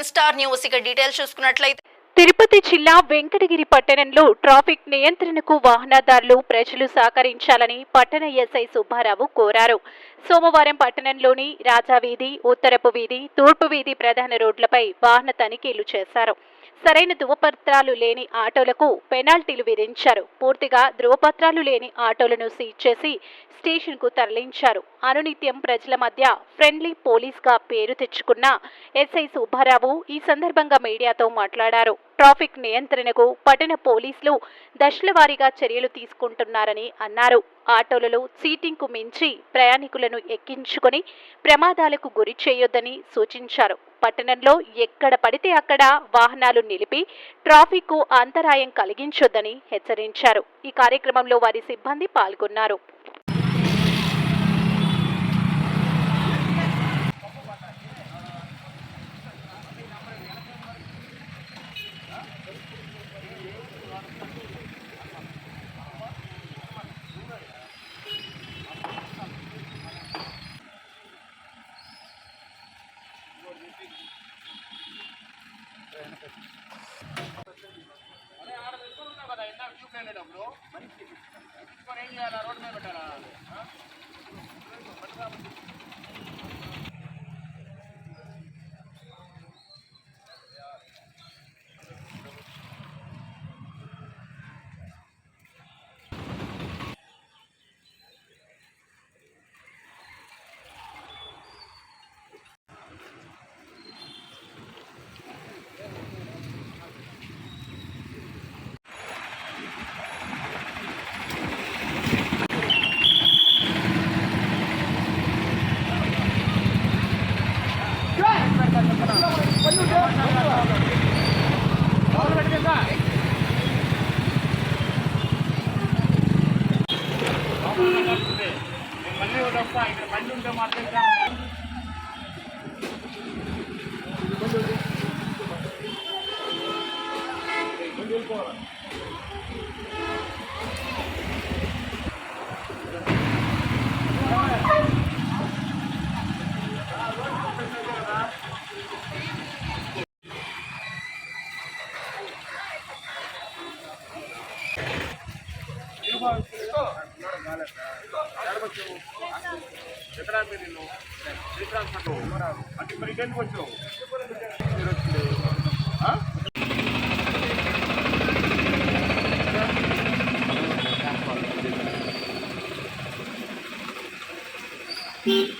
One star news. ఇక details చూసుకున్నట్లయితే తిరుపతి జిల్లా వెంకటగిరి పట్టణంలో ట్రాఫిక్ నియంత్రణకు వాహనదారులు ప్రజలు సహకరించాలని పట్టణ ఎస్ఐ సుబ్బారావు కోరారు. సోమవారం పట్టణంలోని రాజావీధి ఉత్తరపు వీధి తూర్పు వీధి ప్రధాన రోడ్లపై వాహన తనిఖీలు చేశారు. సరైన ధృవపత్రాలు లేని ఆటోలకు పెనాల్టీలు విధించారు. పూర్తిగా ధృవపత్రాలు లేని ఆటోలను సీజ్ చేసి స్టేషన్కు తరలించారు. అనునిత్యం ప్రజల మధ్య ఫ్రెండ్లీ పోలీస్గా పేరు తెచ్చుకున్న ఎస్ఐ సుబ్బారావు ఈ సందర్భంగా మీడియాతో మాట్లాడారు. ట్రాఫిక్ నియంత్రణకు పట్టణ పోలీసులు దశలవారీగా చర్యలు తీసుకుంటున్నారని అన్నారు. ఆటోలలో సీటింగ్కు మించి ప్రయాణికులను ఎక్కించుకొని ప్రమాదాలకు గురి చేయొద్దని సూచించారు. పట్టణంలో ఎక్కడ పడితే అక్కడ వాహనాలు నిలిపి ట్రాఫిక్కు అంతరాయం కలిగించొద్దని హెచ్చరించారు. ఈ కార్యక్రమంలో వారి సిబ్బంది పాల్గొన్నారు. விட்டாரா వస్తా ఇక్కడ బండి ఉంటే మాత్రం ఎక్కడ అంటే మరి ఇక్కడికి వచ్చావు మీరు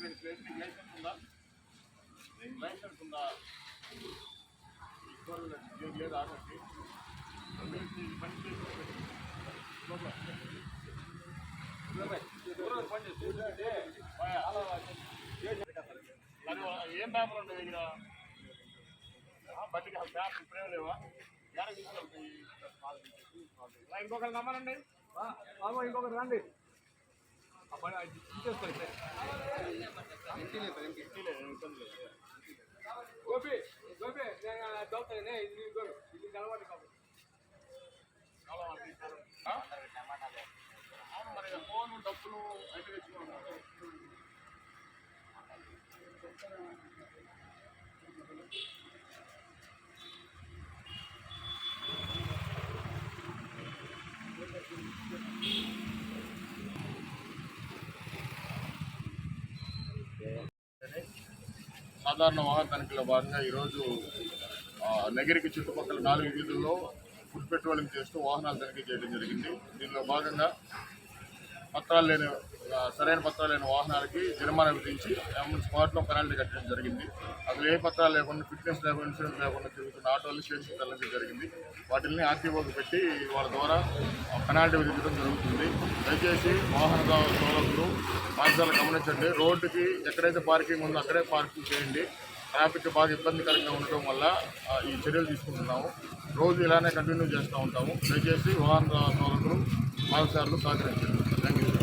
లేదు. నీకు లైసెన్స్ ఉందా లైసెన్స్ ఉందా లేదు లేదా ఆర్ఎస్కి పని చేసి ఏం పేపర్ ఉండదు దగ్గర బట్టి పేపర్ ఇప్పుడే లేవా ఇంకొకరు నమ్మనండి బాబు ఇంకొకరు రండి. గోపి గోపి నేను దోపుతానే ఇది గోరు ఇది కలవాటు కాబట్టి మరి ఫోన్ డబ్బులు తెచ్చుకున్నాను సాధారణ వాహన తనిఖీలో భాగంగా ఈరోజు ఆ, చుట్టుపక్కల నాలుగు వీధుల్లో ఫుడ్ పెట్రోలింగ్ చేస్తూ వాహనాలు తనిఖీ చేయడం జరిగింది. దీనిలో భాగంగా పత్రాలు లేని సరైన పత్రాలు లేని వాహనాలకి జరిమానా విధించి ఏమన్నా స్పాట్లో పెనాల్టీ కట్టడం జరిగింది. అసలు ఏ పత్రాలు లేకుండా ఫిట్నెస్ లేకుండా ఇన్సూరెన్స్ లేకుండా తిరుగుతున్న ఆటోలు స్టేషన్ తరలించడం జరిగింది. వాటిని ఆర్టీఓకి పెట్టి వాళ్ళ ద్వారా పెనాల్టీ విధించడం జరుగుతుంది. దయచేసి వాహన సోదరులు మార్గాలు గమనించండి. రోడ్డుకి ఎక్కడైతే పార్కింగ్ ఉందో అక్కడే పార్కింగ్ చేయండి. ట్రాఫిక్ బాగా ఇబ్బందికరంగా ఉండటం వల్ల ఈ చర్యలు తీసుకుంటున్నాము. రోజు ఇలానే కంటిన్యూ చేస్తూ ఉంటాము. దయచేసి వాహన సోదరులు మార్గసార్లు సహకరించండి. Danke.